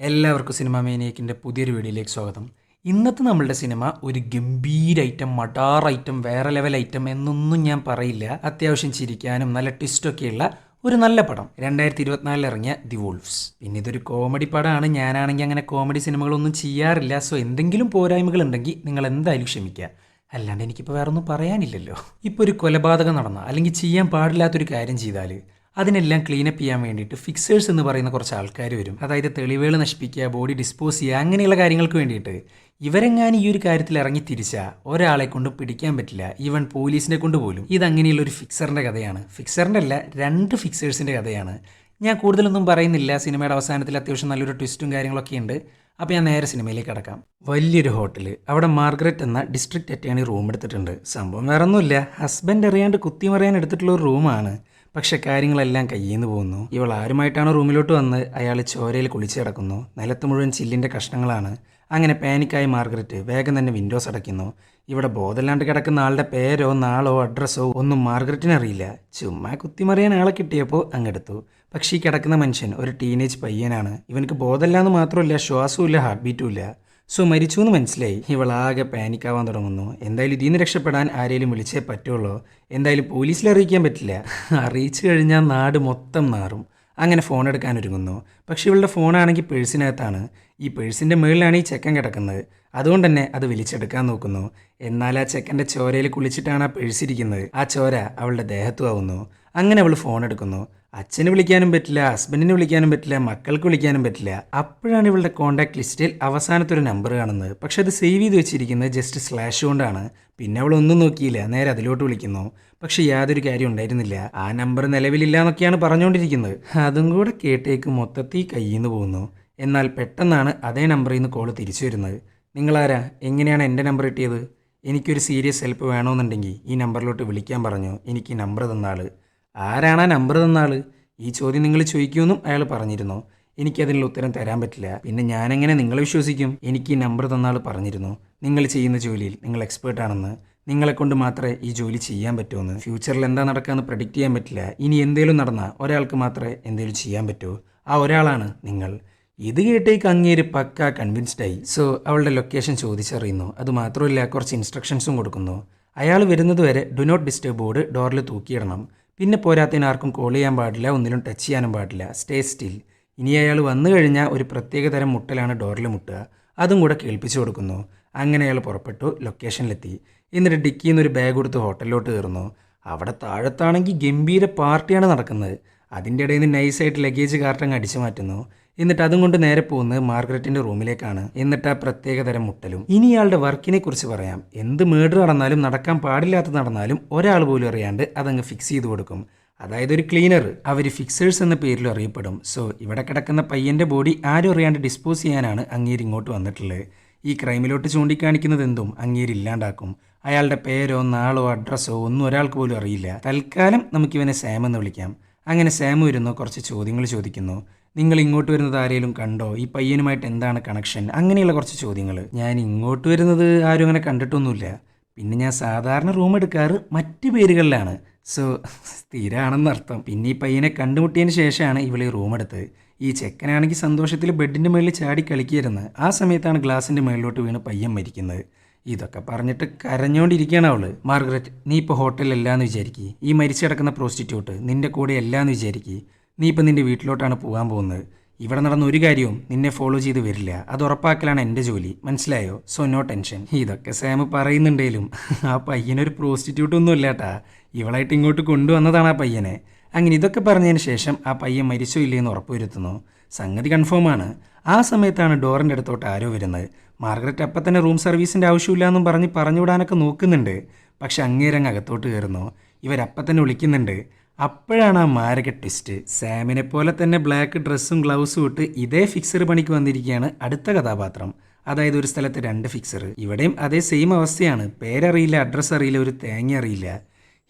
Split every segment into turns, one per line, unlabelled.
എല്ലാവർക്കും സിനിമ മേനിയക്കിന്റെ പുതിയൊരു വീഡിയോയിലേക്ക് സ്വാഗതം. ഇന്നത്തെ നമ്മളുടെ സിനിമ ഒരു ഗംഭീര ഐറ്റം മടാർ ഐറ്റം വേറെ ലെവൽ ഐറ്റം എന്നൊന്നും ഞാൻ പറയില്ല. അത്യാവശ്യം ചിരിക്കാനും നല്ല ട്വിസ്റ്റൊക്കെയുള്ള ഒരു നല്ല പടം. രണ്ടായിരത്തി ഇരുപത്തിനാലിൽ ഇറങ്ങിയ ദി വോൾഫ്സ് പിന്നെ ഇതൊരു കോമഡി പടമാണ്. ഞാനാണെങ്കിൽ അങ്ങനെ കോമഡി സിനിമകളൊന്നും ചെയ്യാറില്ല. സോ എന്തെങ്കിലും പോരായ്മകൾ ഉണ്ടെങ്കിൽ നിങ്ങൾ എന്തായാലും ക്ഷമിക്കുക. അല്ലാണ്ട് എനിക്കിപ്പോൾ വേറെ ഒന്നും പറയാനില്ലല്ലോ. ഇപ്പോൾ ഒരു കൊലപാതകം നടന്ന അല്ലെങ്കിൽ ചെയ്യാൻ പാടില്ലാത്തൊരു കാര്യം ചെയ്താൽ അതിനെല്ലാം ക്ലീനപ്പ് ചെയ്യാൻ വേണ്ടിയിട്ട് ഫിക്സേഴ്സ് എന്ന് പറയുന്ന കുറച്ച് ആൾക്കാർ വരും. അതായത് തെളിവുകൾ നശിപ്പിക്കുക ബോഡി ഡിസ്പോസ് ചെയ്യുക അങ്ങനെയുള്ള കാര്യങ്ങൾക്ക് വേണ്ടിയിട്ട്. ഇവരെങ്ങാനും ഈ ഒരു കാര്യത്തിൽ ഇറങ്ങി തിരിച്ചാൽ ഒരാളെ കൊണ്ട് പിടിക്കാൻ പറ്റില്ല. ഈവൻ പോലീസിനെ കൊണ്ട് പോലും. ഇതങ്ങനെയുള്ള ഒരു ഫിക്സറിന്റെ കഥയാണ്. ഫിക്സറിന്റെ അല്ല രണ്ട് ഫിക്സേഴ്സിന്റെ കഥയാണ്. ഞാൻ കൂടുതലൊന്നും പറയുന്നില്ല. സിനിമയുടെ അവസാനത്തിൽ അത്യാവശ്യം നല്ലൊരു ട്വിസ്റ്റും കാര്യങ്ങളൊക്കെ ഉണ്ട്. അപ്പോൾ ഞാൻ നേരെ സിനിമയിലേക്ക് കിടക്കാം. വലിയൊരു ഹോട്ടൽ അവിടെ മാർഗരറ്റ് എന്ന ഡിസ്ട്രിക്ട് അറ്റേണി റൂം എടുത്തിട്ടുണ്ട്. സംഭവം വേറെ ഒന്നുമില്ല ഹസ്ബൻഡ് അറിയാണ്ട് കുത്തിമറിയാൻ എടുത്തിട്ടുള്ള ഒരു റൂമാണ് പക്ഷെ കാര്യങ്ങളെല്ലാം കയ്യിൽ നിന്ന് പോകുന്നു. ഇവൾ ആരുമായിട്ടാണ് റൂമിലോട്ട് വന്ന് അയാൾ ചോരയിൽ കുളിച്ച് കിടക്കുന്നു. നിലത്ത് മുഴുവൻ ചില്ലിന്റെ കഷ്ണങ്ങളാണ്. അങ്ങനെ പാനിക്കായി മാർഗരറ്റ് വേഗം തന്നെ വിൻഡോസ് അടയ്ക്കുന്നു. ഇവിടെ ബോധമില്ലാണ്ട് കിടക്കുന്ന ആളുടെ പേരോ നാളോ അഡ്രസ്സോ ഒന്നും മാർഗരറ്റിന് അറിയില്ല. ചുമ്മാ കുത്തിമറിയാൻ ആളെ കിട്ടിയപ്പോൾ അങ്ങെടുത്തു. പക്ഷേ ഈ കിടക്കുന്ന മനുഷ്യൻ ഒരു ടീനേജ് പയ്യനാണ്. ഇവനക്ക് ബോധമില്ലാന്ന് മാത്രമല്ല ശ്വാസവും ഇല്ല ഹാർട്ട് ബീറ്റും ഇല്ല. സോ മരിച്ചു എന്ന് മനസ്സിലായി. ഇവളാകെ പാനിക്കാവാൻ തുടങ്ങുന്നു. എന്തായാലും ഇതിൽ നിന്ന് രക്ഷപ്പെടാൻ ആരെങ്കിലും വിളിച്ചേ പറ്റുള്ളൂ. എന്തായാലും പോലീസിൽ അറിയിക്കാൻ പറ്റില്ല. അറിയിച്ചു കഴിഞ്ഞാൽ നാട് മൊത്തം നാറും. അങ്ങനെ ഫോൺ എടുക്കാൻ ഒരുങ്ങുന്നു. പക്ഷേ ഇവളുടെ ഫോണാണെങ്കിൽ പേഴ്സിനകത്താണ്. ഈ പേഴ്സിന്റെ മുകളിലാണ് ഈ ചെക്കൻ കിടക്കുന്നത്. അതുകൊണ്ട് തന്നെ അത് വിളിച്ചെടുക്കാൻ നോക്കുന്നു. എന്നാൽ ആ ചെക്കന്റെ ചോരയിൽ കുളിച്ചിട്ടാണ് ആ പേഴ്സിരിക്കുന്നത് ആ ചോര അവളുടെ ദേഹത്തും ആവുന്നു. അങ്ങനെ അവൾ ഫോൺ എടുക്കുന്നു. അച്ഛന് വിളിക്കാനും പറ്റില്ല ഹസ്ബൻഡിന് വിളിക്കാനും പറ്റില്ല മക്കൾക്ക് വിളിക്കാനും പറ്റില്ല. അപ്പോഴാണ് ഇവളുടെ കോൺടാക്ട് ലിസ്റ്റിൽ അവസാനത്തെ ഒരു നമ്പർ കാണുന്നത്. പക്ഷെ അത് സേവ് ചെയ്ത് വെച്ചിരിക്കുന്നത് ജസ്റ്റ് സ്ലാഷ് കൊണ്ടാണ്. പിന്നെ അവൾ ഒന്നും നോക്കിയില്ല നേരെ അതിലോട്ട് വിളിക്കുന്നു. പക്ഷെ യാതൊരു കാര്യം ഉണ്ടായിരുന്നില്ല. ആ നമ്പർ നിലവിലില്ല എന്നൊക്കെയാണ് പറഞ്ഞുകൊണ്ടിരിക്കുന്നത്. അതും കൂടെ കേട്ടേക്ക് മൊത്തത്തിൽ കയ്യിൽ നിന്ന് പോകുന്നു. എന്നാൽ പെട്ടെന്നാണ് അതേ നമ്പറിൽ നിന്ന് കോൾ തിരിച്ചു വരുന്നത്. നിങ്ങളാരാ? എങ്ങനെയാണ് എന്റെ നമ്പർ കിട്ടിയത്? എനിക്കൊരു സീരിയസ് ഹെൽപ്പ് വേണമെന്നുണ്ടെങ്കിൽ ഈ നമ്പറിലോട്ട് വിളിക്കാൻ പറഞ്ഞു. എനിക്ക് നമ്പർ തന്നാൾ ആരാണ് ആ നമ്പർ തന്നാൾ ഈ ചോദ്യം നിങ്ങൾ ചോദിക്കുമെന്നും അയാൾ പറഞ്ഞിരുന്നു. എനിക്കതിനുള്ള ഉത്തരം തരാൻ പറ്റില്ല. പിന്നെ ഞാനെങ്ങനെ നിങ്ങളെ വിശ്വസിക്കും? എനിക്ക് ഈ നമ്പർ തന്നാൾ പറഞ്ഞിരുന്നു. നിങ്ങൾ ചെയ്യുന്ന ജോലിയിൽ നിങ്ങൾ എക്സ്പേർട്ട് ആണെന്ന്. നിങ്ങളെ കൊണ്ട് മാത്രമേ ഈ ജോലി ചെയ്യാൻ പറ്റുമെന്ന് ഫ്യൂച്ചറിൽ എന്താ നടക്കാന്ന് പ്രഡിക്റ്റ് ചെയ്യാൻ പറ്റില്ല. ഇനി എന്തേലും നടന്നാൽ ഒരാൾക്ക് മാത്രമേ എന്തേലും ചെയ്യാൻ പറ്റൂ. ആ ഒരാളാണ് നിങ്ങൾ. ഇത് കേട്ടേക്ക് അങ്ങേര് പക്ക കൺവിൻസ്ഡ് ആയി. സോ അവളുടെ ലൊക്കേഷൻ ചോദിച്ചറിയുന്നു. അത് മാത്രമല്ല കുറച്ച് ഇൻസ്ട്രക്ഷൻസും കൊടുക്കുന്നു. അയാൾ വരുന്നത് വരെ ഡു നോട്ട് ഡിസ്റ്റർബ് ബോർഡ് ഡോറിൽ തൂക്കിയിടണം. പിന്നെ പോരാത്തതിന് ആർക്കും കോൾ ചെയ്യാൻ പാടില്ല ഒന്നിലും ടച്ച് ചെയ്യാനും പാടില്ല. സ്റ്റേ സ്റ്റിൽ ഇനി അയാൾ വന്നു കഴിഞ്ഞാൽ ഒരു പ്രത്യേക തരം മുട്ടലാണ് ഡോറിൽ മുട്ടുക. അതും കൂടെ കേൾപ്പിച്ചു കൊടുക്കുന്നു. അങ്ങനെ അയാൾ പുറപ്പെട്ടു ലൊക്കേഷനിലെത്തി എന്നിട്ട് ഡിക്കിയിൽ നിന്ന് ഒരു ബാഗ് കൊടുത്ത് ഹോട്ടലിലോട്ട് കയറുന്നു. അവിടെ താഴത്താണെങ്കിൽ ഗംഭീര പാർട്ടിയാണ് നടക്കുന്നത്. അതിന്റെ ഇടയിൽ നിന്ന് നൈസായിട്ട് ലഗേജ് കാർട്ടങ്ങ് അടിച്ചു മാറ്റുന്നു. എന്നിട്ട് അതും കൊണ്ട് നേരെ പോകുന്നത് മാർഗരറ്റിന്റെ റൂമിലേക്കാണ്. എന്നിട്ട് ആ പ്രത്യേകതരം മുട്ടലും. ഇനി ഇയാളുടെ വർക്കിനെ കുറിച്ച് പറയാം. എന്ത് മേഡർ നടന്നാലും നടക്കാൻ പാടില്ലാത്ത നടന്നാലും ഒരാൾ പോലും അറിയാണ്ട് അതങ്ങ് ഫിക്സ് ചെയ്ത് കൊടുക്കും. അതായത് ഒരു ക്ലീനർ അവർ ഫിക്സേഴ്സ് എന്ന പേരിൽ അറിയപ്പെടും. സോ ഇവിടെ കിടക്കുന്ന പയ്യന്റെ ബോഡി ആരും അറിയാണ്ട് ഡിസ്പോസ് ചെയ്യാനാണ് അങ്ങേര് ഇങ്ങോട്ട് വന്നിട്ടുള്ളത്. ഈ ക്രൈമിലോട്ട് ചൂണ്ടിക്കാണിക്കുന്നത് എന്തും അങ്ങേര് ഇല്ലാണ്ടാക്കും. അയാളുടെ പേരോ നാളോ അഡ്രസ്സോ ഒന്നും ഒരാൾക്ക് പോലും അറിയില്ല. തൽക്കാലം നമുക്കിവനെ സാം എന്ന് വിളിക്കാം. അങ്ങനെ സാം വരുന്നു കുറച്ച് ചോദ്യങ്ങൾ ചോദിക്കുന്നു. നിങ്ങൾ ഇങ്ങോട്ട് വരുന്നത് ആരെങ്കിലും കണ്ടോ? ഈ പയ്യനുമായിട്ട് എന്താണ് കണക്ഷൻ അങ്ങനെയുള്ള കുറച്ച് ചോദ്യങ്ങൾ ഞാൻ ഇങ്ങോട്ട് വരുന്നത് ആരും അങ്ങനെ കണ്ടിട്ടൊന്നുമില്ല. പിന്നെ ഞാൻ സാധാരണ റൂം എടുക്കാറ് മറ്റ് പേരുകളിലാണ്. സോ സ്ഥിരമാണെന്നർത്ഥം പിന്നെ ഈ പയ്യനെ കണ്ടുമുട്ടിയതിന് ശേഷമാണ് ഇവളീ റൂം എടുത്തത്. ഈ ചെക്കനാണെങ്കിൽ സന്തോഷത്തിൽ ബെഡിന്റെ മുകളിൽ ചാടി കളിക്കുകയായിരുന്നു. ആ സമയത്താണ് ഗ്ലാസിന്റെ മുകളിലോട്ട് വീണ് പയ്യൻ മരിക്കുന്നത്. ഇതൊക്കെ പറഞ്ഞിട്ട് കരഞ്ഞോണ്ടിരിക്കുകയാണ് അവൾ. മാർഗരറ്റ് നീ ഇപ്പോൾ ഹോട്ടലിലല്ലാന്ന് വിചാരിക്കുക ഈ മരിച്ചു കിടക്കുന്ന പ്രോസ്റ്റിറ്റ്യൂട്ട് നിന്റെ കൂടെ അല്ലാന്ന് വിചാരിക്കുക നീ ഇപ്പം നിന്റെ വീട്ടിലോട്ടാണ് പോകാൻ പോകുന്നത്. ഇവിടെ നടന്ന ഒരു കാര്യവും നിന്നെ ഫോളോ ചെയ്ത് വരില്ല. അത് ഉറപ്പാക്കലാണ് എന്റെ ജോലി. മനസ്സിലായോ? സോ നോ ടെൻഷൻ ഇതൊക്കെ സാം പറയുന്നുണ്ടേലും. ആ പയ്യനൊരു പ്രോസ്റ്റിറ്റ്യൂട്ട് ഒന്നും ഇല്ലാട്ടാ. ഇവളായിട്ട് ഇങ്ങോട്ട് കൊണ്ടുവന്നതാണ് ആ പയ്യനെ. അങ്ങനെ ഇതൊക്കെ പറഞ്ഞതിന് ശേഷം ആ പയ്യൻ മരിച്ചോ ഇല്ലയെന്ന് ഉറപ്പുവരുത്തുന്നു സംഗതി കൺഫേമാണ് ആ സമയത്താണ് ഡോറിന്റെ അടുത്തോട്ട് ആരോ വരുന്നത്. മാർഗരറ്റ് അപ്പം തന്നെ റൂം സർവീസിന്റെ ആവശ്യമില്ല എന്നും പറഞ്ഞ് പറഞ്ഞുവിടാനൊക്കെ നോക്കുന്നുണ്ട്. പക്ഷെ അങ്ങേരങ്ങ് അകത്തോട്ട് കയറുന്നു. ഇവരപ്പം തന്നെ വിളിക്കുന്നുണ്ട്. അപ്പോഴാണ് ആ മാരക ട്വിസ്റ്റ് സാമിനെ പോലെ തന്നെ ബ്ലാക്ക് ഡ്രസ്സും ഗ്ലൗസും ഇട്ട് ഇതേ ഫിക്സർ പണിക്ക് വന്നിരിക്കുകയാണ് അടുത്ത കഥാപാത്രം. അതായത് ഒരു സ്ഥലത്ത് രണ്ട് ഫിക്സർ ഇവിടെയും അതേ സെയിം അവസ്ഥയാണ്. പേരറിയില്ല അഡ്രസ്സ് അറിയില്ല ഒരു തേങ്ങ അറിയില്ല.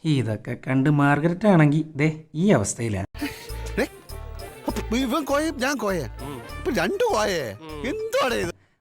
ഇതൊക്കെ കണ്ട് മാർഗരറ്റ് ആണെങ്കിൽ ദേ ഈ അവസ്ഥയിലാണ്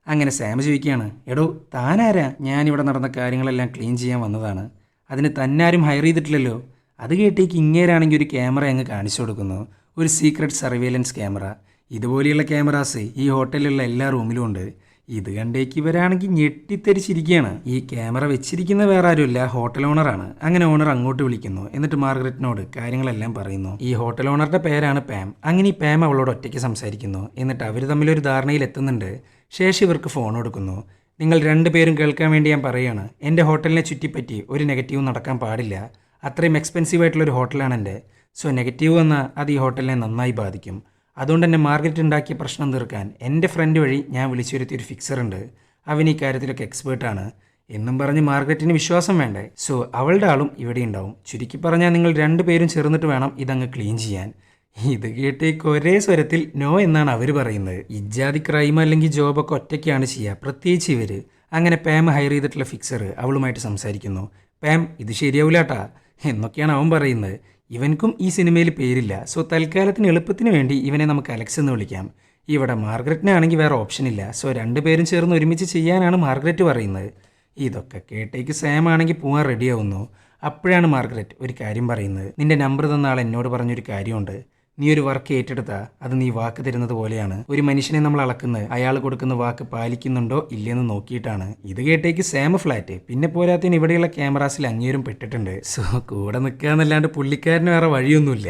അങ്ങനെ സാം ചോദിക്കുകയാണ്. എടോ താനാരാ? ഞാനിവിടെ നടന്ന കാര്യങ്ങളെല്ലാം ക്ലീൻ ചെയ്യാൻ വന്നതാണ്. അതിന് തന്നാരും ഹയർ ചെയ്തിട്ടില്ലല്ലോ. അത് കേട്ടേക്ക് ഇങ്ങേരാണെങ്കിൽ ഒരു ക്യാമറ അങ്ങ് കാണിച്ചു കൊടുക്കുന്നു. ഒരു സീക്രട്ട് സർവൈലൻസ് ക്യാമറ. ഇതുപോലെയുള്ള ക്യാമറാസ് ഈ ഹോട്ടലിലുള്ള എല്ലാ റൂമിലും ഉണ്ട്. ഇത് കണ്ടേക്ക് ഇവരാണെങ്കിൽ ഞെട്ടിത്തെരിച്ചിരിക്കുകയാണ്. ഈ ക്യാമറ വെച്ചിരിക്കുന്ന വേറെ ആരുമില്ല ഹോട്ടൽ ഓണറാണ് അങ്ങനെ ഓണർ അങ്ങോട്ട് വിളിക്കുന്നു. എന്നിട്ട് മാർഗരറ്റിനോട് കാര്യങ്ങളെല്ലാം പറയുന്നു. ഈ ഹോട്ടൽ ഓണറുടെ പേരാണ് പാം. അങ്ങനെ ഈ പാം അവളോട് ഒറ്റയ്ക്ക് സംസാരിക്കുന്നു. എന്നിട്ട് അവർ തമ്മിലൊരു ധാരണയിൽ എത്തുന്നുണ്ട്. ശേഷം ഇവർക്ക് ഫോൺ കൊടുക്കുന്നു. നിങ്ങൾ രണ്ടുപേരും കേൾക്കാൻ വേണ്ടി ഞാൻ പറയുകയാണ് എന്റെ ഹോട്ടലിനെ ചുറ്റിപ്പറ്റി ഒരു നെഗറ്റീവ് നടക്കാൻ പാടില്ല. അത്രയും എക്സ്പെൻസീവ് ആയിട്ടുള്ള ഒരു ഹോട്ടലാണ് എന്റെ. സോ നെഗറ്റീവ് വന്നാൽ അത് ഈ ഹോട്ടലിനെ നന്നായി ബാധിക്കും. അതുകൊണ്ട് തന്നെ മാർക്കറ്റ് ഉണ്ടാക്കിയ പ്രശ്നം തീർക്കാൻ എന്റെ ഫ്രണ്ട് വഴി ഞാൻ വിളിച്ചു വരുത്തിയ ഒരു ഫിക്സർ ഉണ്ട്. അവൻ ഈ കാര്യത്തിലൊക്കെ എക്സ്പേർട്ടാണ് എന്നും പറഞ്ഞ് മാർക്കറ്റിന് വിശ്വാസം വേണ്ടേ? സോ അവളുടെ ആളും ഇവിടെ ഉണ്ടാവും. ചുരുക്കി പറഞ്ഞാൽ നിങ്ങൾ രണ്ട് പേരും ചേർന്നിട്ട് വേണം ഇതങ്ങ് ക്ലീൻ ചെയ്യാൻ. ഇത് കേട്ടേക്ക് ഒരേ സ്വരത്തിൽ നോ എന്നാണ് അവർ പറയുന്നത്. ഇജാതി ക്രൈം അല്ലെങ്കിൽ ജോബൊക്കെ ഒറ്റയ്ക്കാണ് ചെയ്യുക. പ്രത്യേകിച്ച് ഇവർ അങ്ങനെ പാം ഹയർ ചെയ്തിട്ടുള്ള ഫിക്സർ അവളുമായിട്ട് സംസാരിക്കുന്നു. പാം ഇത് ശരിയാവില്ലാട്ടാ എന്നൊക്കെയാണ് അവൻ പറയുന്നത്. ഇവൻക്കും ഈ സിനിമയിൽ പേരില്ല. സോ തൽക്കാലത്തിന് എളുപ്പത്തിന് വേണ്ടി ഇവനെ നമുക്ക് അലക്സ് എന്ന് വിളിക്കാം. ഇവിടെ മാർഗരറ്റിനാണെങ്കിൽ വേറെ ഓപ്ഷൻ ഇല്ല. സോ രണ്ടുപേരും ചേർന്ന് ഒരുമിച്ച് ചെയ്യാനാണ് മാർഗ്രറ്റ് പറയുന്നത്. ഇതൊക്കെ കേട്ടേക്ക് സാം ആണെങ്കിൽ പോകാൻ റെഡിയാവുന്നു അപ്പോഴാണ് മാർഗ്രറ്റ് ഒരു കാര്യം പറയുന്നത്. നിന്റെ നമ്പർ തന്ന ആൾ എന്നോട് പറഞ്ഞൊരു കാര്യമുണ്ട്. നീ ഒരു വർക്ക് ഏറ്റെടുത്താ അത് നീ വാക്ക് തരുന്നത് പോലെയാണ്. ഒരു മനുഷ്യനെ നമ്മൾ അളക്കുന്നത് അയാൾ കൊടുക്കുന്ന വാക്ക് പാലിക്കുന്നുണ്ടോ ഇല്ലെന്ന് നോക്കിയിട്ടാണ്. ഇത് കേട്ടേക്ക് സാമ ഫ്ലാറ്റ് പിന്നെ പോരാത്തതിന് ഇവിടെയുള്ള ക്യാമറാസിൽ അങ്ങേരും പെട്ടിട്ടുണ്ട്. സോ കൂടെ നിൽക്കാന്നല്ലാണ്ട് പുള്ളിക്കാരന് വേറെ വഴിയൊന്നുമില്ല.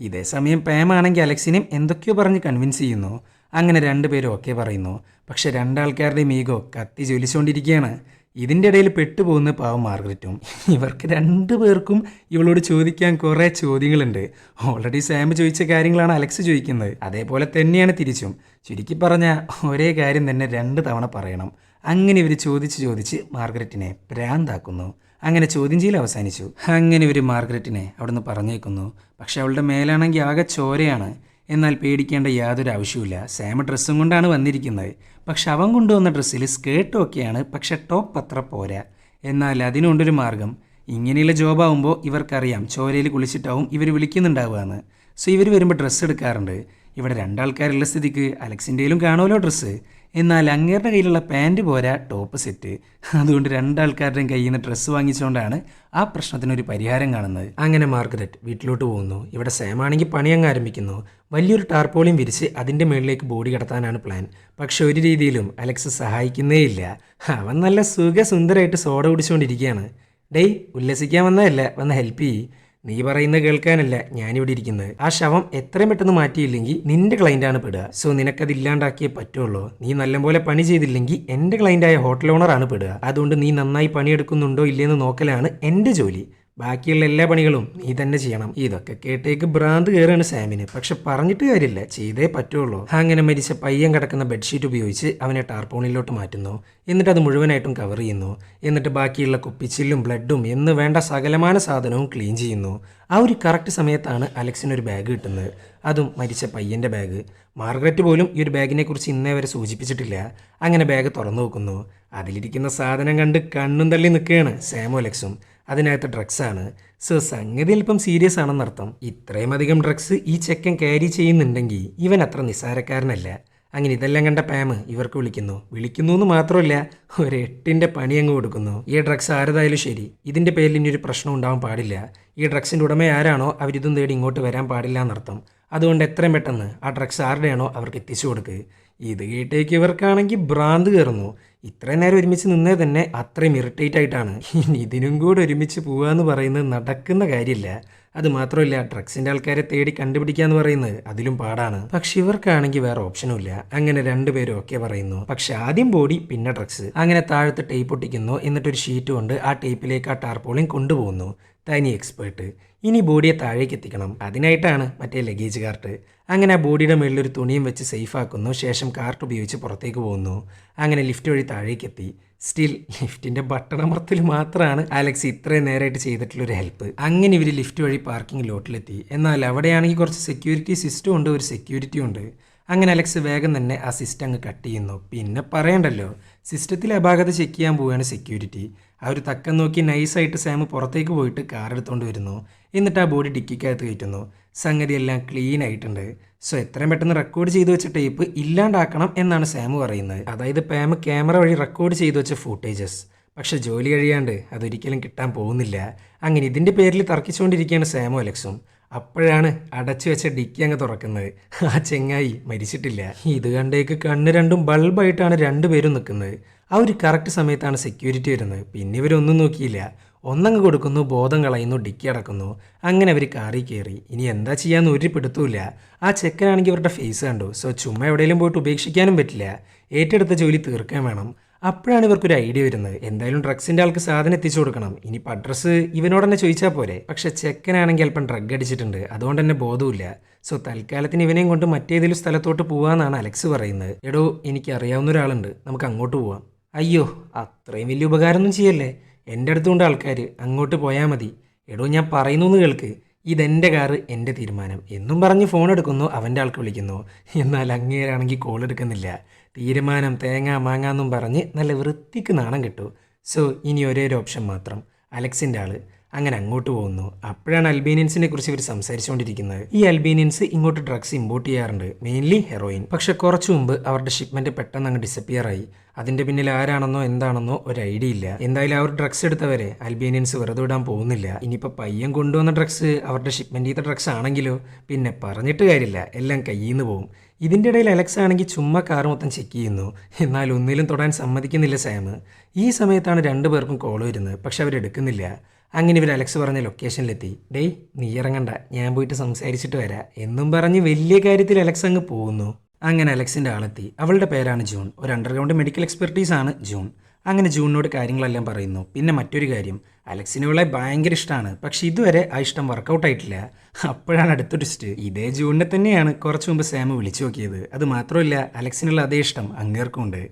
ഇതേ സമയം പേമാണെങ്കിൽ അലക്സിനെയും എന്തൊക്കെയോ പറഞ്ഞ് കൺവിൻസ് ചെയ്യുന്നു. അങ്ങനെ രണ്ടുപേരും ഓക്കെ പറയുന്നു. പക്ഷെ രണ്ടാൾക്കാരുടെയും ഈഗോ കത്തി ജ്വലിച്ചുകൊണ്ടിരിക്കുകയാണ്. ഇതിന്റെ ഇടയിൽ പെട്ടുപോകുന്ന പാവം മാർഗരറ്റും. ഇവർക്ക് രണ്ടു പേർക്കും ഇവളോട് ചോദിക്കാൻ കുറേ ചോദ്യങ്ങളുണ്ട്. ഓൾറെഡി സാം ചോദിച്ച കാര്യങ്ങളാണ് അലക്സ് ചോദിക്കുന്നത്. അതേപോലെ തന്നെയാണ് തിരിച്ചും. ചുരുക്കി പറഞ്ഞാൽ ഒരേ കാര്യം തന്നെ രണ്ട് തവണ പറയണം. അങ്ങനെ ഇവർ ചോദിച്ച് ചോദിച്ച് മാർഗരറ്റിനെ ഭ്രാന്താക്കുന്നു. അങ്ങനെ ചോദ്യം ചെയ്യൽ അവസാനിച്ചു. അങ്ങനെ ഇവർ മാർഗരറ്റിനെ അവിടുന്ന് പറഞ്ഞേക്കുന്നു. പക്ഷെ അവളുടെ മേലാണെങ്കിൽ ആകെ ചോരയാണ്. എന്നാൽ പേടിക്കേണ്ട യാതൊരു ആവശ്യവുമില്ല. സാം ഡ്രസ്സും കൊണ്ടാണ് വന്നിരിക്കുന്നത്. പക്ഷെ അവൻ കൊണ്ടുവന്ന ഡ്രസ്സിൽ സ്കേർട്ടും ഒക്കെയാണ് പക്ഷെ ടോപ്പ് അത്ര പോരാ. എന്നാൽ അതിനുണ്ടൊരു മാർഗം. ഇങ്ങനെയുള്ള ജോബാവുമ്പോൾ ഇവർക്കറിയാം ചോരയിൽ കുളിച്ചിട്ടാവും ഇവർ വിളിക്കുന്നുണ്ടാവുക എന്ന് സോ ഇവർ വരുമ്പോൾ ഡ്രസ്സ് എടുക്കാറുണ്ട്. ഇവിടെ രണ്ടാൾക്കാരുള്ള സ്ഥിതിക്ക് അലക്സിന്റെയിലും കാണുമല്ലോ ഡ്രസ്സ് എന്നാൽ അങ്ങേരുടെ കയ്യിലുള്ള പാന്റ് പോരാ ടോപ്പ് സെറ്റ്. അതുകൊണ്ട് രണ്ടാൾക്കാരുടെയും കയ്യിൽ നിന്ന് ഡ്രസ്സ് വാങ്ങിച്ചുകൊണ്ടാണ് ആ പ്രശ്നത്തിനൊരു പരിഹാരം കാണുന്നത്. അങ്ങനെ മാർഗരറ്റ് വീട്ടിലോട്ട് പോകുന്നു. ഇവിടെ സാമാണെങ്കിൽ പണി അങ്ങ് ആരംഭിക്കുന്നു. വലിയൊരു ടാർപോളിയും വിരിച്ച് അതിന്റെ മുകളിലേക്ക് ബോഡി കടത്താനാണ് പ്ലാൻ. പക്ഷെ ഒരു രീതിയിലും അലക്സ് സഹായിക്കുന്നേയില്ല. അവൻ നല്ല സുഖസുന്ദരമായിട്ട് സോഡ കുടിച്ചുകൊണ്ടിരിക്കുകയാണ്. ഡേയ് ഉല്ലസിക്കാൻ വന്നതല്ല? വന്ന് ഹെൽപ്പ് ചെയ്യ്. നീ പറയുന്നത് കേൾക്കാനല്ല ഞാനിവിടെ ഇരിക്കുന്നത്. ആ ശവം എത്രയും പെട്ടെന്ന് മാറ്റിയില്ലെങ്കിൽ നിന്റെ ക്ലൈന്റാണ് പെടുക. സോ നിനക്കത് ഇല്ലാണ്ടാക്കിയേ പറ്റുള്ളൂ. നീ നല്ലപോലെ പണി ചെയ്തില്ലെങ്കിൽ എന്റെ ക്ലൈന്റായ ഹോട്ടൽ ഓണറാണ് പെടുക. അതുകൊണ്ട് നീ നന്നായി പണിയെടുക്കുന്നുണ്ടോ ഇല്ലയെന്ന് നോക്കലാണ് എന്റെ ജോലി. ബാക്കിയുള്ള എല്ലാ പണികളും നീ തന്നെ ചെയ്യണം. ഇതൊക്കെ കേട്ടേക്ക് ഭ്രാന്ത് കയറാണ് സാമിന്. പക്ഷെ പറഞ്ഞിട്ട് കാര്യമില്ല. ചെയ്തേ പറ്റുള്ളൂ. അങ്ങനെ മരിച്ച പയ്യൻ കിടക്കുന്ന ബെഡ്ഷീറ്റ് ഉപയോഗിച്ച് അവനെ ടാർപോണിലോട്ട് മാറ്റുന്നു. എന്നിട്ട് അത് മുഴുവനായിട്ടും കവർ ചെയ്യുന്നു. എന്നിട്ട് ബാക്കിയുള്ള കുപ്പിച്ചില്ലും ബ്ലഡും എന്ന് വേണ്ട സകലമാന സാധനവും ക്ലീൻ ചെയ്യുന്നു. ആ ഒരു കറക്റ്റ് സമയത്താണ് അലക്സിന് ഒരു ബാഗ് കിട്ടുന്നത്. അതും മരിച്ച പയ്യന്റെ ബാഗ്. മാർഗരറ്റ് പോലും ഈ ഒരു ബാഗിനെ കുറിച്ച് ഇന്നേ വരെ സൂചിപ്പിച്ചിട്ടില്ല. അങ്ങനെ ബാഗ് തുറന്നു നോക്കുന്നു അതിലിരിക്കുന്ന സാധനം കണ്ട് കണ്ണും തള്ളി നിൽക്കുകയാണ് സാമോ അലക്സും. അതിനകത്ത് ഡ്രഗ്സാണ് സോ സംഗതി അല്പം സീരിയസ് ആണെന്നർത്ഥം ഇത്രയും അധികം ഡ്രഗ്സ് ഈ ചെക്കൻ ക്യാരി ചെയ്യുന്നുണ്ടെങ്കിൽ ഇവൻ അത്ര നിസ്സാരക്കാരനല്ല. അങ്ങനെ ഇതെല്ലാം കണ്ട പാമ് ഇവർക്ക് വിളിക്കുന്നു. വിളിക്കുന്നു എന്ന് മാത്രമല്ല ഒരു എട്ടിന്റെ പണി അങ്ങ് കൊടുക്കുന്നു. ഈ ഡ്രഗ്സ് ആരതായാലും ശരി. ഇതിന്റെ പേരിൽ ഇനി ഒരു പ്രശ്നം ഉണ്ടാവാൻ പാടില്ല. ഈ ഡ്രഗ്സിന്റെ ഉടമ ആരാണോ അവരിതും തേടി ഇങ്ങോട്ട് വരാൻ പാടില്ല എന്നർത്ഥം. അതുകൊണ്ട് എത്രയും പെട്ടെന്ന് ആ ഡ്രഗ്സ് ആരുടെയാണോ അവർക്ക് എത്തിച്ചു കൊടുക്ക്. ഇത് കേട്ടേക്ക് ഇവർക്കാണെങ്കിൽ ഭ്രാന്ത് കയറുന്നു. ഇത്രയും നേരം ഒരുമിച്ച് നിന്നേ തന്നെ അത്രയും ഇറിറ്റേറ്റ് ആയിട്ടാണ്. ഇതിനും കൂടെ ഒരുമിച്ച് പോവുക എന്ന് പറയുന്നത് നടക്കുന്ന കാര്യമില്ല അത് മാത്രമല്ല ഡ്രഗ്സിന്റെ ആൾക്കാരെ തേടി കണ്ടുപിടിക്കുക എന്ന് പറയുന്നത് അതിലും പാടാണ്. പക്ഷെ ഇവർക്കാണെങ്കിൽ വേറെ ഓപ്ഷനും ഇല്ല. അങ്ങനെ രണ്ടുപേരും ഒക്കെ പറയുന്നു പക്ഷെ ആദ്യം ബോഡി പിന്നെ ഡ്രഗ്സ് അങ്ങനെ താഴത്ത് ടേപ്പ് ഒട്ടിക്കുന്നു. എന്നിട്ടൊരു ഷീറ്റ് കൊണ്ട് ആ ടേപ്പിലേക്ക് ആ ടാർപോളിയും കൊണ്ടുപോകുന്നു. തനി എക്സ്പേർട്ട് ഇനി ബോഡിയെ താഴേക്ക് എത്തിക്കണം. അതിനായിട്ടാണ് മറ്റേ ലഗേജ് കാർട്ട് അങ്ങനെ ആ ബോഡിയുടെ ഒരു തുണിയും വെച്ച് സേഫ് ആക്കുന്നു. ശേഷം കാർട്ട് ഉപയോഗിച്ച് പുറത്തേക്ക് പോകുന്നു. അങ്ങനെ ലിഫ്റ്റ് വഴി താഴേക്ക് എത്തി. സ്റ്റിൽ ലിഫ്റ്റിന്റെ ബട്ടണമർത്തിൽ മാത്രമാണ് അലക്സ് ഇത്രയും നേരമായിട്ട് ചെയ്തിട്ടുള്ള ഒരു ഹെൽപ്പ് അങ്ങനെ ഇവർ ലിഫ്റ്റ് വഴി പാർക്കിംഗ് ലോട്ടിലെത്തി. എന്നാൽ അവിടെയാണെങ്കിൽ കുറച്ച് സെക്യൂരിറ്റി സിസ്റ്റം ഉണ്ട് ഒരു സെക്യൂരിറ്റി ഉണ്ട്. അങ്ങനെ അലക്സ് വേഗം തന്നെ ആ സിസ്റ്റം അങ്ങ് കട്ട് ചെയ്യുന്നു. പിന്നെ പറയണ്ടല്ലോ സിസ്റ്റത്തിൽ അപാകത ചെക്ക് ചെയ്യാൻ പോവുകയാണ് സെക്യൂരിറ്റി ഒരു തക്കം നോക്കി നൈസായിട്ട് സാം പുറത്തേക്ക് പോയിട്ട് കാർ എടുത്തുകൊണ്ട് വരുന്നു. എന്നിട്ട് ആ ബോഡി ഡിക്കിക്കകത്ത് കയറ്റുന്നു. സംഗതി എല്ലാം ക്ലീൻ ആയിട്ടുണ്ട്. സോ എത്രയും പെട്ടെന്ന് റെക്കോർഡ് ചെയ്തു വെച്ച ടേപ്പ് ഇല്ലാണ്ടാക്കണം എന്നാണ് സാം പറയുന്നത്. അതായത് പാം ക്യാമറ വഴി റെക്കോർഡ് ചെയ്തു വെച്ച ഫൂട്ടേജസ് പക്ഷെ ജോലി കഴിയാണ്ട് അതൊരിക്കലും കിട്ടാൻ പോകുന്നില്ല. അങ്ങനെ ഇതിന്റെ പേരിൽ തർക്കിച്ചുകൊണ്ടിരിക്കുകയാണ് സാമോ അലക്സും. അപ്പോഴാണ് അടച്ചു വെച്ച ഡിക്കി അങ്ങ് തുറക്കുന്നത്. ആ ചെങ്ങായി മരിച്ചിട്ടില്ല. ഇത് കണ്ടേക്ക് കണ്ണ് രണ്ടും ബൾബായിട്ടാണ് രണ്ടുപേരും നിൽക്കുന്നത്. ആ ഒരു കറക്റ്റ് സമയത്താണ് സെക്യൂരിറ്റി വരുന്നത്. പിന്നെ ഇവരൊന്നും നോക്കിയില്ല. ഒന്നങ്ങ് കൊടുക്കുന്നു ബോധം കളയുന്നു ഡിക്കി അടക്കുന്നു. അങ്ങനെ അവർ കാറി കയറി ഇനി എന്താ ചെയ്യാന്ന് ഒരു പിടുത്തൂല്ല ആ ചെക്കനാണെങ്കിൽ ഇവരുടെ ഫേസ് കണ്ടു. സോ ചുമ്മാ എവിടെയെങ്കിലും പോയിട്ട് ഉപേക്ഷിക്കാനും പറ്റില്ല. ഏറ്റെടുത്ത ജോലി തീർക്കാൻ വേണം. അപ്പോഴാണ് ഇവർക്കൊരു ഐഡിയ വരുന്നത്. എന്തായാലും ഡ്രഗ്സിന്റെ ആൾക്ക് സാധനം എത്തിച്ചു കൊടുക്കണം. ഇനിയിപ്പോൾ അഡ്രസ്സ് ഇവനോട് തന്നെ ചോദിച്ചാൽ പോരെ. പക്ഷേ ചെക്കനാണെങ്കിൽ അല്പം ഡ്രഗ് അടിച്ചിട്ടുണ്ട്. അതുകൊണ്ട് തന്നെ ബോധമില്ല സോ തൽക്കാലത്തിന് ഇവനെയും കൊണ്ട് മറ്റേതെങ്കിലും സ്ഥലത്തോട്ട് പോകാമെന്നാണ് അലക്സ് പറയുന്നത്. എടോ എനിക്ക് അറിയാവുന്ന ഒരാളുണ്ട്. നമുക്ക് അങ്ങോട്ട് പോവാം. അയ്യോ അത്രയും വലിയ ഉപകാരമൊന്നും ചെയ്യല്ലേ? എന്റെ അടുത്തുണ്ട് ആൾക്കാർ അങ്ങോട്ട് പോയാൽ മതി. എടോ ഞാൻ പറയുന്നു കേൾക്ക്. ഇതെന്റെ കാറ് എന്റെ തീരുമാനം. എന്നും പറഞ്ഞ് ഫോൺ എടുക്കുന്നു അവന്റെ ആൾക്ക് വിളിക്കുന്നു. എന്നാൽ അങ്ങേരാണെങ്കിൽ കോൾ എടുക്കുന്നില്ല. തീരുമാനം തേങ്ങ മാങ്ങ എന്നും പറഞ്ഞ് നല്ല വൃത്തിക്ക് നാണം കിട്ടു. സോ ഇനി ഒരേ ഒരു ഓപ്ഷൻ മാത്രം. അലക്സിന്റെ ആൾ അങ്ങനെ അങ്ങോട്ട് പോകുന്നു. അപ്പോഴാണ് അൽബീനിയൻസിനെ കുറിച്ച് ഇവർ സംസാരിച്ചുകൊണ്ടിരിക്കുന്നത് ഈ അൽബീനിയൻസ് ഇങ്ങോട്ട് ഡ്രഗ്സ് ഇമ്പോർട്ട് ചെയ്യാറുണ്ട്. മെയിൻലി ഹെറോയിൻ പക്ഷെ കുറച്ചു മുമ്പ് അവരുടെ ഷിപ്മെന്റ് പെട്ടെന്ന് അങ്ങ് ഡിസപ്പിയർ ആയി. അതിന്റെ പിന്നിൽ ആരാണെന്നോ എന്താണെന്നോ ഒരു ഐഡിയ ഇല്ല. എന്തായാലും അവർ ഡ്രഗ്സ് എടുത്തവരെ. അൽബേനിയൻസ് വെറുതെ വിടാൻ പോകുന്നില്ല. ഇനിയിപ്പോൾ പയ്യൻ കൊണ്ടുവന്ന ഡ്രഗ്സ് അവരുടെ ഷിപ്മെന്റ് ചെയ്ത ഡ്രഗ്സ് ആണെങ്കിലോ? പിന്നെ പറഞ്ഞിട്ട് കാര്യമില്ല. എല്ലാം കയ്യിന്ന് പോകും ഇതിന്റെ ഇടയിൽ അലക്സ് ആണെങ്കിൽ ചുമ്മാ കാർ മൊത്തം ചെക്ക് ചെയ്യുന്നു. എന്നാൽ ഒന്നിലും തൊടാൻ സമ്മതിക്കുന്നില്ല സാം ഈ സമയത്താണ് രണ്ടു പേർക്കും കോൾ വരുന്നത്. പക്ഷെ അവരെടുക്കുന്നില്ല അങ്ങനെ ഇവർ അലക്സ് പറഞ്ഞ ലൊക്കേഷനിലെത്തി ഡേയ് നീ ഇറങ്ങണ്ട. ഞാൻ പോയിട്ട് സംസാരിച്ചിട്ട് വരാം. എന്നും പറഞ്ഞ് വലിയ കാര്യത്തിൽ അലക്സ് അങ്ങ് പോകുന്നു. അങ്ങനെ അലക്സിന്റെ ആളെത്തി. അവളുടെ പേരാണ് ജൂൺ. ഒരു അണ്ടർഗ്രൗണ്ട് മെഡിക്കൽ എക്സ്പെർട്ടീസ് ആണ് ജൂൺ. അങ്ങനെ ജൂണിനോട് കാര്യങ്ങളെല്ലാം പറയുന്നു. പിന്നെ മറ്റൊരു കാര്യം. അലക്സിന് ഭയങ്കര ഇഷ്ടമാണ് പക്ഷെ ഇതുവരെ ആ ഇഷ്ടം വർക്കൗട്ട് ആയിട്ടില്ല. അപ്പോഴാണ് അടുത്ത ട്വിസ്റ്റ് ഇതേ ജൂണിനെ തന്നെയാണ് കുറച്ച് മുമ്പ് സാം വിളിച്ചു നോക്കിയത്. അത് മാത്രമല്ല അലക്സിനുള്ള അതേ ഇഷ്ടം അങ്ങേർക്കും ഉണ്ട്.